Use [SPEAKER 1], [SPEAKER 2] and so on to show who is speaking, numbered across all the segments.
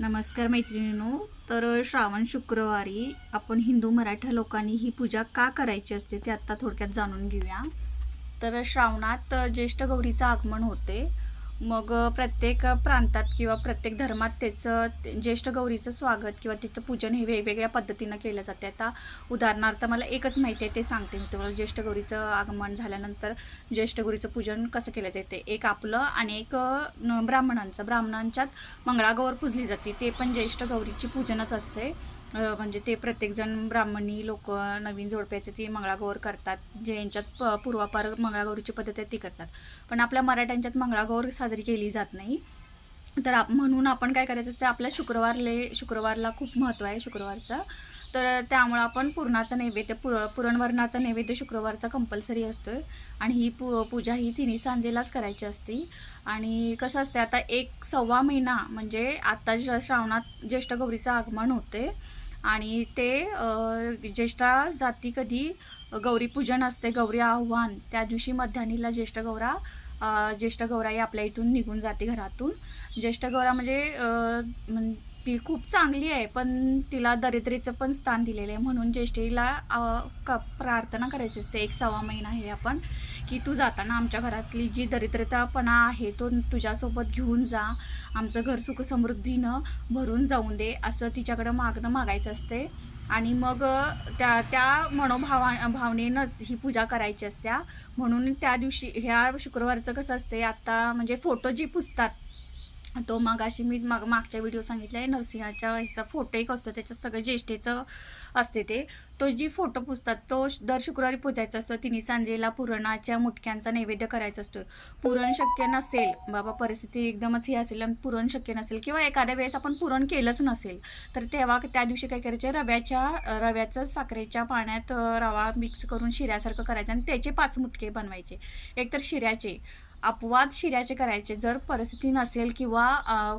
[SPEAKER 1] नमस्कार मैत्रिणींनो. तर श्रावण शुक्रवारी आपण हिंदू मराठा लोकांनी ही पूजा का करायची असते ते आत्ता थोडक्यात जाणून घेऊया. तर श्रावणात ज्येष्ठ गौरीचं आगमन होते. मग प्रत्येक प्रांतात किंवा प्रत्येक धर्मात त्याचं ते- ज्येष्ठ गौरीचं स्वागत किंवा तिचं पूजन हे वेगवेगळ्या पद्धतीनं केलं जाते. आता उदाहरणार्थ मला एकच माहिती आहे ते सांगते मी तुम्हाला. ज्येष्ठ गौरीचं आगमन झाल्यानंतर ज्येष्ठ गौरीचं पूजन कसं केलं जाते? एक आपलं आणि एक ब्राह्मणांचं. ब्राह्मणांच्यात मंगळागौर पूजली जाते. ते पण ज्येष्ठ गौरीची पूजनच असते. म्हणजे ते प्रत्येकजण ब्राह्मणी लोक नवीन जोडप्याचे ती मंगळागौर करतात. जे यांच्यात प पूर्वापार मंगळागौरीची पद्धत आहे ती करतात. पण आपल्या मराठ्यांच्यात मंगळागौर साजरी केली जात नाही. तर आप म्हणून आपण काय करायचं असतं आपल्या शुक्रवारले शुक्रवारला खूप महत्त्व आहे शुक्रवारचं. तर त्यामुळं आपण पुरणाचा नैवेद्य पुर पुरणवरणाचा नैवेद्य शुक्रवारचा कंपल्सरी असतो आहे आणि ही पू पूजा ही तिन्ही सांजेलाच करायची असते. आणि कसं असते आता एक सव्वा महिना म्हणजे आत्ता श्रावणात ज्येष्ठ गौरीचं आगमन होते आणि ते ज्येष्ठा जाती कधी गौरीपूजन असते गौरी आव्हान त्या दिवशी मध्यान्हीला ज्येष्ठ गौरा ज्येष्ठ गौराई आपल्या इथून निघून जाते घरातून. ज्येष्ठ गौरा म्हणजे ती खूप चांगली आहे पण तिला दरिद्रीचं पण स्थान दिलेलं आहे. म्हणून ज्येष्ठीला क प्रार्थना करायची असते. एक सव्वा महिना हे आपण की तू जाताना आमच्या घरातली जी दरिद्रतापणा आहे तो तुझ्यासोबत घेऊन जा. आमचं घर सुख समृद्धीनं भरून जाऊन दे असं तिच्याकडं मागणं मागायचं असते. आणि मग त्या त्या मनोभावा भावनेनंच ही पूजा करायची असत्या. म्हणून त्या दिवशी ह्या शुक्रवारचं कसं असते आत्ता म्हणजे फोटो जी पुसतात तो मग अशी मी माग मागच्या व्हिडिओ सांगितला आहे नरसिंहाच्या ह्याचा फोटो एक असतो त्याच्यात सगळं ज्येष्ठेचं असते ते. तो जी फोटो पुसतात तो दर शुक्रवारी पूजायचा असतो तिन्ही सांजेला पुरणाच्या मुटक्यांचा नैवेद्य करायचा असतो. पुरण शक्य नसेल बाबा परिस्थिती एकदमच ही असेल आणि पुरण शक्य नसेल किंवा एखाद्या वेळेस आपण पुरण केलंच नसेल तर तेव्हा त्या दिवशी काय करायचे रव्याच्या रव्याचं साखरेच्या पाण्यात रवा मिक्स करून शिऱ्यासारखं करायचं आणि त्याचे पाच मुटके बनवायचे. एकतर शिऱ्याचे अपवाद शिऱ्याचे करायचे. जर परिस्थिती नसेल किंवा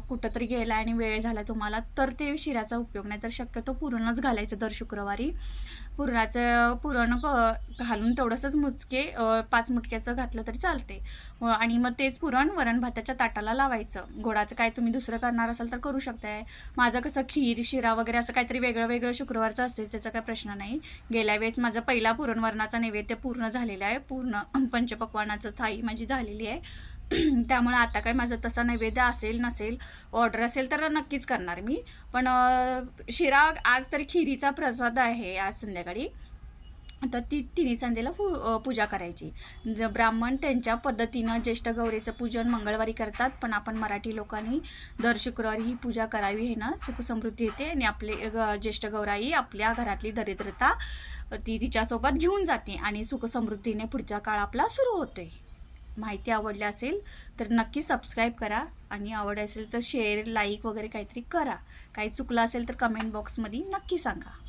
[SPEAKER 1] कुठंतरी गेला आणि वेळ झाला तुम्हाला तर ते शिऱ्याचा उपयोग नाही. तर शक्यतो पुरणच घालायचं दर शुक्रवारी. पुरणाचं पुरण घालून तेवढंसंच मुचके पाच मुटक्याचं घातलं तरी चालते. आणि मग तेच पुरण वरण भाताच्या ताटाला लावायचं. गोडाचं काय तुम्ही दुसरं करणार असाल तर करू शकताय. माझं कसं खीर शिरा वगैरे असं काहीतरी वेगळं वेगळं शुक्रवारचं असेल त्याचा काही प्रश्न नाही. गेल्या वेळेस माझा पहिला पुरणवरणाचा नैवेद्य पूर्ण झालेला आहे. पूर्ण पंचपक्वानाचं थाळी माझी झालेली आहे. त्यामुळे आता काय माझं तसा नैवेद्य असेल नसेल ऑर्डर असेल तर नक्कीच करणार मी. पण शिरा आज तरी खिरीचा प्रसाद आहे आज संध्याकाळी. तर ती तिन्ही संध्येला पू पूजा करायची. ज ब्राह्मण त्यांच्या पद्धतीनं ज्येष्ठ गौरीचं पूजन मंगळवारी करतात पण आपण मराठी लोकांनी दर शुक्रवारी ही पूजा करावी हे ना सुखसमृद्धी येते आणि आपले ज्येष्ठ गौराई आपल्या घरातली दरिद्रता ती तिच्यासोबत घेऊन जाते आणि सुखसमृद्धीने पुढचा काळ आपला सुरू होतोय. माहिती आवडली असेल तर नक्की सबस्क्राईब करा. आणि आवड असेल तर शेअर लाईक वगैरे काहीतरी करा. काही चुकलं असेल तर कमेंट बॉक्समध्ये नक्की सांगा.